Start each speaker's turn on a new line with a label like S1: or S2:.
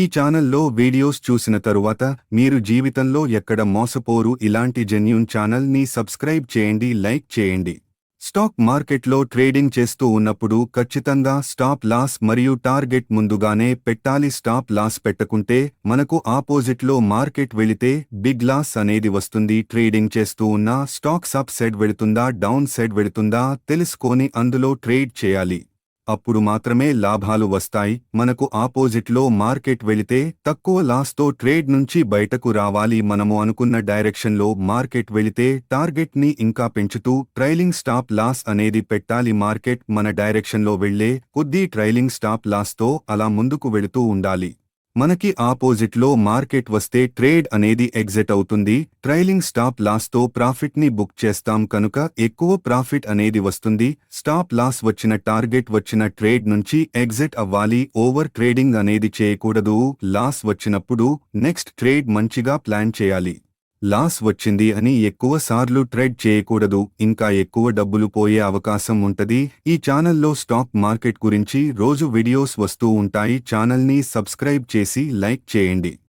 S1: ఈ ఛానల్లో వీడియోస్ చూసిన తరువాత మీరు జీవితంలో ఎక్కడ మోసపోరు ఇలాంటి జెన్యున్ ఛానల్ని సబ్స్క్రైబ్ చేయండి లైక్ చేయండి. స్టాక్ మార్కెట్లో ట్రేడింగ్ చేస్తూ ఉన్నప్పుడు ఖచ్చితంగా స్టాప్ లాస్ మరియు టార్గెట్ ముందుగానే పెట్టాలి. స్టాప్ లాస్ పెట్టకుంటే మనకు ఆపోజిట్లో మార్కెట్ వెళితే బిగ్ లాస్ అనేది వస్తుంది. ట్రేడింగ్ చేస్తూ ఉన్న స్టాక్స్ అప్ సైడ్ వెళుతుందా డౌన్ సైడ్ వెళుతుందా తెలుసుకొని అందులో ట్రేడ్ చేయాలి. అప్పుడు మాత్రమే లాభాలు వస్తాయి. మనకు ఆపోజిట్లో మార్కెట్ వెళితే తక్కువ లాస్తో ట్రేడ్ నుంచి బయటకు రావాలి. మనము అనుకున్న డైరెక్షన్లో మార్కెట్ వెళితే టార్గెట్ని ఇంకా పెంచుతూ ట్రైలింగ్ స్టాప్ లాస్ అనేది పెట్టాలి. మార్కెట్ మన డైరెక్షన్లో వెళ్ళే కొద్దీ ట్రైలింగ్ స్టాప్ లాస్తో అలా ముందుకు వెళుతూ ఉండాలి. మనకి ఆపోజిట్లో మార్కెట్ వస్తే ట్రేడ్ అనేది ఎగ్జిట్ అవుతుంది ట్రైలింగ్ స్టాప్ లాస్తో ప్రాఫిట్ని బుక్ చేస్తాం కనుక ఎక్కువ ప్రాఫిట్ అనేది వస్తుంది స్టాప్ లాస్ వచ్చిన టార్గెట్ వచ్చిన ట్రేడ్ నుంచి ఎగ్జిట్ అవ్వాలి ఓవర్ ట్రేడింగ్ అనేది చేయకూడదు లాస్ వచ్చినప్పుడు నెక్స్ట్ ట్రేడ్ మంచిగా ప్లాన్ చేయాలి. లాస్ వచ్చింది అని ఎక్కువ సార్లు ట్రేడ్ చేయకూడదు ఇంకా ఎక్కువ డబ్బులు పోయే అవకాశం ఉంటది. ఈ ఛానల్లో స్టాక్ మార్కెట్ గురించి రోజు వీడియోస్ వస్తూ ఉంటాయి. ఛానల్ని సబ్స్క్రైబ్ చేసి లైక్ చేయండి.